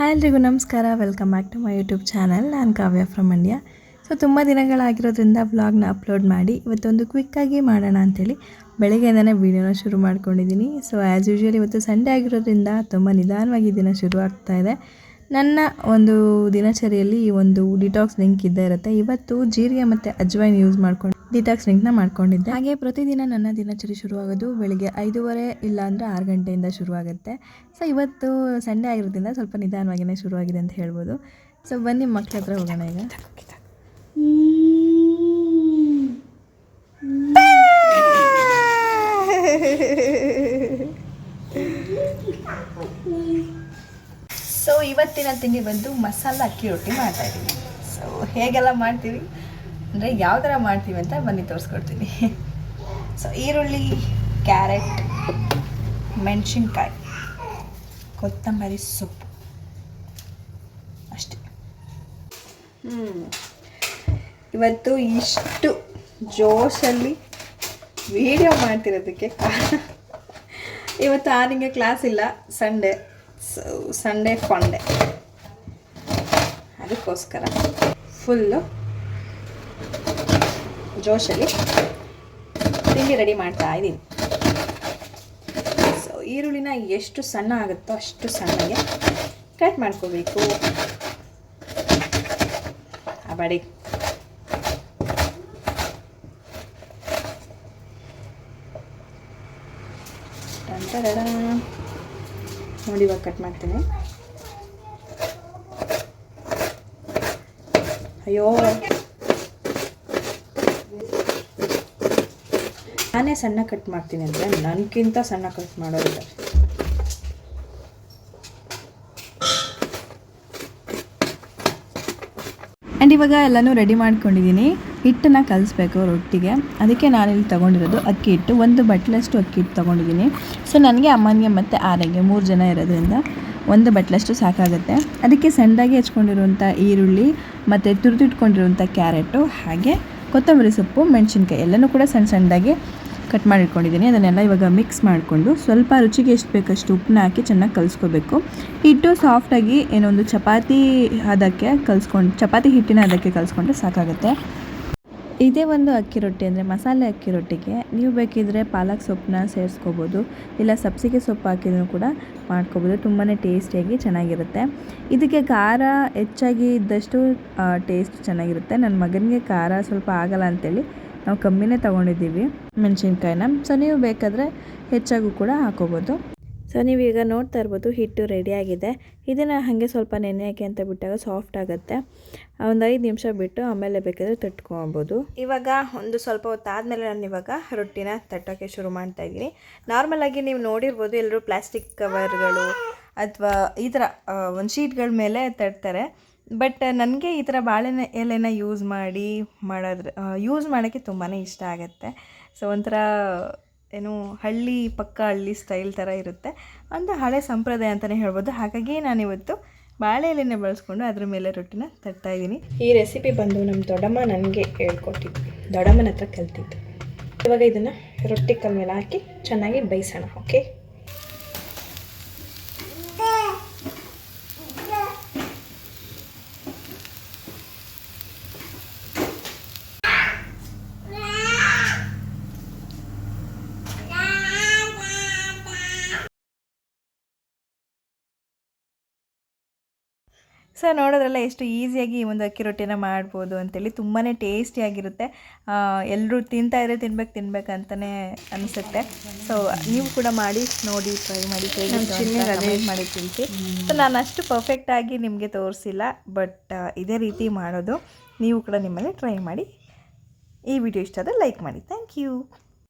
Hi ಎಲ್ರಿಗೂ ನಮಸ್ಕಾರ. Welcome back to my YouTube channel ನಾನು ಕಾವ್ಯ ಫ್ರಮ್ ಮಂಡ್ಯ ಸೊ ತುಂಬ ದಿನಗಳಾಗಿರೋದ್ರಿಂದ ವ್ಲಾಗ್ನ ಅಪ್ಲೋಡ್ ಮಾಡಿ ಇವತ್ತೊಂದು ಕ್ವಿಕ್ಕಾಗಿ ಮಾಡೋಣ ಅಂಥೇಳಿ ಬೆಳಗ್ಗೆಯಿಂದನೇ ವೀಡಿಯೋನ ಶುರು ಮಾಡ್ಕೊಂಡಿದ್ದೀನಿ ಸೊ ಆ್ಯಸ್ ಯೂಶ್ವಲ್ ಇವತ್ತು ಸಂಡೇ ಆಗಿರೋದ್ರಿಂದ ತುಂಬ ನಿಧಾನವಾಗಿ ದಿನ ಶುರು ಆಗ್ತಾ ಇದೆ. ನನ್ನ ಒಂದು ದಿನಚರಿಯಲ್ಲಿ ಈ ಒಂದು ಡಿಟಾಕ್ಸ್ ಲಿಂಕ್ ಇದ್ದೇ ಇರುತ್ತೆ. ಇವತ್ತು ಜೀರಿಗೆ ಮತ್ತು ಅಜ್ವೈನ್ ಯೂಸ್ ಮಾಡ್ಕೊಂಡು ಡಿಟಾಕ್ಸ್ ಡ್ರಿಂಕ್ನ ಮಾಡ್ಕೊಂಡಿದ್ದೆ. ಹಾಗೆ ಪ್ರತಿದಿನ ನನ್ನ ದಿನಚರಿ ಶುರುವಾಗೋದು ಬೆಳಿಗ್ಗೆ ಐದೂವರೆ ಇಲ್ಲ ಅಂದರೆ ಆರು ಗಂಟೆಯಿಂದ ಶುರುವಾಗುತ್ತೆ. ಸೊ ಇವತ್ತು ಸಂಡೆ ಆಗಿರೋದ್ರಿಂದ ಸ್ವಲ್ಪ ನಿಧಾನವಾಗಿಯೇ ಶುರುವಾಗಿದೆ ಅಂತ ಹೇಳ್ಬೋದು. ಸೊ ಬನ್ನಿ ಮಕ್ಳ ಹತ್ರ ಹೋಗೋಣ ಈಗ. ಸೊ ಇವತ್ತಿನ ತಿಂಡಿ ಬಂದು ಮಸಾಲ ಅಕ್ಕಿ ರೊಟ್ಟಿ ಮಾಡ್ತಾ ಇದ್ದೀವಿ ಸೊ ಹೇಗೆಲ್ಲ ಮಾಡ್ತೀವಿ? ಅಂದರೆ ಯಾವ ಥರ ಮಾಡ್ತೀವಿ ಅಂತ ಬನ್ನಿ ತೋರಿಸ್ಕೊಡ್ತೀನಿ. ಸೊ ಈರುಳ್ಳಿ, ಕ್ಯಾರೆಟ್, ಮೆಣಸಿನ್ಕಾಯಿ, ಕೊತ್ತಂಬರಿ ಸೊಪ್ಪು. ಅಷ್ಟೇ. ಹ್ಞೂ ಇವತ್ತು ಇಷ್ಟು ಜೋಶಲ್ಲಿ ವಿಡಿಯೋ ಮಾಡ್ತಿರೋದಕ್ಕೆ ಇವತ್ತು ಆರಿಂಗೆ ಕ್ಲಾಸ್ ಇಲ್ಲ ಸಂಡೇ ಸಂಡೇ ಫಂಡೆ ಅದಕ್ಕೋಸ್ಕರ. ಫುಲ್ಲು ಜೋಶಲ್ಲಿ ತಿಂಡಿ ರೆಡಿ ಮಾಡ್ತಾ ಇದ್ದೀನಿ. ಸೊ ಈರುಳ್ಳಿನ ಎಷ್ಟು ಸಣ್ಣ ಆಗುತ್ತೋ ಅಷ್ಟು ಸಣ್ಣಗೆ ಕಟ್ ಮಾಡ್ಕೋಬೇಕು. ಆ. ನೋಡಿ ಇವಾಗ ಕಟ್ ಮಾಡ್ತೀನಿ. ಅಯ್ಯೋ. ನಾನೇ ಸಣ್ಣ ಕಟ್ ಮಾಡ್ತೀನಿ ಅಂದರೆ ನನಗಿಂತ ಸಣ್ಣ ಕಟ್ ಮಾಡೋದು ಆ್ಯಂಡ್ ಇವಾಗ ಎಲ್ಲನೂ ರೆಡಿ ಮಾಡ್ಕೊಂಡಿದ್ದೀನಿ. ಹಿಟ್ಟನ್ನು ಕಲಿಸ್ಬೇಕು ರೊಟ್ಟಿಗೆ. ಅದಕ್ಕೆ ನಾನಿಲ್ಲಿ ತೊಗೊಂಡಿರೋದು ಅಕ್ಕಿ ಹಿಟ್ಟು. ಒಂದು ಬಟ್ಲಷ್ಟು ಅಕ್ಕಿ ಹಿಟ್ಟು ತೊಗೊಂಡಿದ್ದೀನಿ. ಸೊ ನನಗೆ ಅಮ್ಮನಿಗೆ ಮತ್ತು ಆರೆಗೆ ಮೂರು ಜನ ಇರೋದ್ರಿಂದ ಒಂದು ಬಟ್ಲಷ್ಟು ಸಾಕಾಗುತ್ತೆ. ಅದಕ್ಕೆ ಸಣ್ಣದಾಗಿ ಹೆಚ್ಕೊಂಡಿರುವಂಥ ಈರುಳ್ಳಿ ಮತ್ತು ತುರಿದಿಟ್ಕೊಂಡಿರುವಂಥ ಕ್ಯಾರೆಟು, ಹಾಗೆ ಕೊತ್ತಂಬರಿ ಸೊಪ್ಪು, ಮೆಣಸಿನ್ಕಾಯಿ ಎಲ್ಲನೂ ಕೂಡ ಸಣ್ಣ ಸಣ್ಣದಾಗಿ ಕಟ್ ಮಾಡಿ ಇಟ್ಕೊಂಡಿದ್ದೀನಿ ಅದನ್ನೆಲ್ಲ ಇವಾಗ ಮಿಕ್ಸ್ ಮಾಡಿಕೊಂಡು ಸ್ವಲ್ಪ ರುಚಿಗೆ ಎಷ್ಟು ಬೇಕಷ್ಟು ಉಪ್ಪನ್ನ ಹಾಕಿ ಚೆನ್ನಾಗಿ ಕಲಿಸ್ಕೋಬೇಕು. ಹಿಟ್ಟು ಸಾಫ್ಟಾಗಿ ಏನೊಂದು ಚಪಾತಿ ಅದಕ್ಕೆ ಕಲಿಸ್ಕೊಂಡು, ಚಪಾತಿ ಹಿಟ್ಟಿನ ಅದಕ್ಕೆ ಕಲಿಸ್ಕೊಂಡ್ರೆ ಸಾಕಾಗುತ್ತೆ. ಇದೇ ಒಂದು ಅಕ್ಕಿ ರೊಟ್ಟಿ ಅಂದರೆ ಮಸಾಲೆ ಅಕ್ಕಿ ರೊಟ್ಟಿಗೆ. ನೀವು ಬೇಕಿದ್ದರೆ ಪಾಲಕ್ ಸೊಪ್ಪನ್ನ ಸೇರಿಸ್ಕೋಬೋದು. ಇಲ್ಲ ಸಬ್ಸಿಗೆ ಸೊಪ್ಪು ಹಾಕಿದ್ರು ಕೂಡ ಮಾಡ್ಕೋಬೋದು. ತುಂಬಾ ಟೇಸ್ಟಿಯಾಗಿ ಚೆನ್ನಾಗಿರುತ್ತೆ. ಇದಕ್ಕೆ ಖಾರ ಹೆಚ್ಚಾಗಿ ಇದ್ದಷ್ಟು ಟೇಸ್ಟ್ ಚೆನ್ನಾಗಿರುತ್ತೆ. ನನ್ನ ಮಗನಿಗೆ ಖಾರ ಸ್ವಲ್ಪ ಆಗಲ್ಲ ಅಂತೇಳಿ ನಾವು ಕಮ್ಮಿನೇ ತೊಗೊಂಡಿದ್ದೀವಿ. ಮೆಣಸಿನ್ಕಾಯಿನ. ಸೊ ನೀವು ಬೇಕಾದರೆ ಹೆಚ್ಚಾಗೂ ಕೂಡ ಹಾಕೋಬೋದು. ಸೊ ನೀವೀಗ ನೋಡ್ತಾ ಇರ್ಬೋದು ಹಿಟ್ಟು ರೆಡಿಯಾಗಿದೆ ಇದನ್ನು ಹಾಗೆ ಸ್ವಲ್ಪ ನೆನೆಯೋಕೆ ಅಂತ ಬಿಟ್ಟಾಗ ಸಾಫ್ಟ್ ಆಗುತ್ತೆ. ಒಂದು ಐದು ನಿಮಿಷ ಬಿಟ್ಟು ಆಮೇಲೆ ಬೇಕಾದರೆ ತಟ್ಕೊಬೋದು. ಇವಾಗ ಒಂದು ಸ್ವಲ್ಪ ಹೊತ್ತಾದಮೇಲೆ ನಾನು ಇವಾಗ ರೊಟ್ಟಿನ ತಟ್ಟೋಕ್ಕೆ ಶುರು ಮಾಡ್ತಾ ಇದ್ದೀನಿ. ನಾರ್ಮಲಾಗಿ ನೀವು ನೋಡಿರ್ಬೋದು ಎಲ್ಲರೂ ಪ್ಲಾಸ್ಟಿಕ್ ಕವರ್ಗಳು ಅಥವಾ ಈ ಥರ ಒಂದು ಶೀಟ್ಗಳ ಮೇಲೆ ತಟ್ತಾರೆ. ಬಟ್ ನನಗೆ ಈ ಥರ ಬಾಳೆನ ಎಲೆನ ಯೂಸ್ ಮಾಡಿ ಮಾಡೋದ್ರ ಯೂಸ್ ಮಾಡೋಕ್ಕೆ ತುಂಬಾ ಇಷ್ಟ ಆಗುತ್ತೆ. ಸೊ ಒಂಥರ, ಏನು, ಹಳ್ಳಿ ಪಕ್ಕ, ಹಳ್ಳಿ ಸ್ಟೈಲ್ ಥರ ಇರುತ್ತೆ. ಒಂದು ಹಳೆ ಸಂಪ್ರದಾಯ ಅಂತಲೇ ಹೇಳ್ಬೋದು. ಹಾಗಾಗಿ ನಾನಿವತ್ತು ಬಾಳೆ ಎಲೆನೆ ಬಳಸ್ಕೊಂಡು ಅದ್ರ ಮೇಲೆ ರೊಟ್ಟಿನ ತಟ್ತಾ ಇದ್ದೀನಿ. ಈ ರೆಸಿಪಿ ಬಂದು ನಮ್ಮ ದೊಡ್ಡಮ್ಮ ನನಗೆ ಹೇಳ್ಕೊಟ್ಟಿದ್ದು. ದೊಡ್ಡಮ್ಮನ ಹತ್ರ ಕಲ್ತಿದ್ದು. ಇವಾಗ ಇದನ್ನು ರೊಟ್ಟಿ ಕಲ್ ಮೇಲೆ ಹಾಕಿ ಚೆನ್ನಾಗಿ ಬೇಯಿಸೋಣ, ಓಕೆ? ಸೊ ನೋಡೋದ್ರಲ್ಲ ಎಷ್ಟು ಈಸಿಯಾಗಿ ಈ ಒಂದು ಅಕ್ಕಿ ರೊಟ್ಟಿನ ಮಾಡ್ಬೋದು ಅಂತೇಳಿ ತುಂಬಾ ಟೇಸ್ಟಿಯಾಗಿರುತ್ತೆ. ಎಲ್ಲರೂ ತಿಂತಾ ಇದ್ರೆ ತಿನ್ಬೇಕು ತಿನ್ಬೇಕು ಅಂತಲೇ ಅನಿಸುತ್ತೆ. ಸೊ ನೀವು ಕೂಡ ಮಾಡಿ ನೋಡಿ ಟ್ರೈ ಮಾಡಿ ಕಮೆಂಟ್ ಮಾಡಿ ತಿಂತಿ ಸೊ ನಾನು ಅಷ್ಟು ಪರ್ಫೆಕ್ಟಾಗಿ ನಿಮಗೆ ತೋರಿಸಿಲ್ಲ ಬಟ್ ಇದೇ ರೀತಿ ಮಾಡೋದು. ನೀವು ಕೂಡ ನಿಮ್ಮಲ್ಲಿ ಟ್ರೈ ಮಾಡಿ. ಈ ವಿಡಿಯೋ ಇಷ್ಟ ಆದರೆ ಲೈಕ್ ಮಾಡಿ. Thank you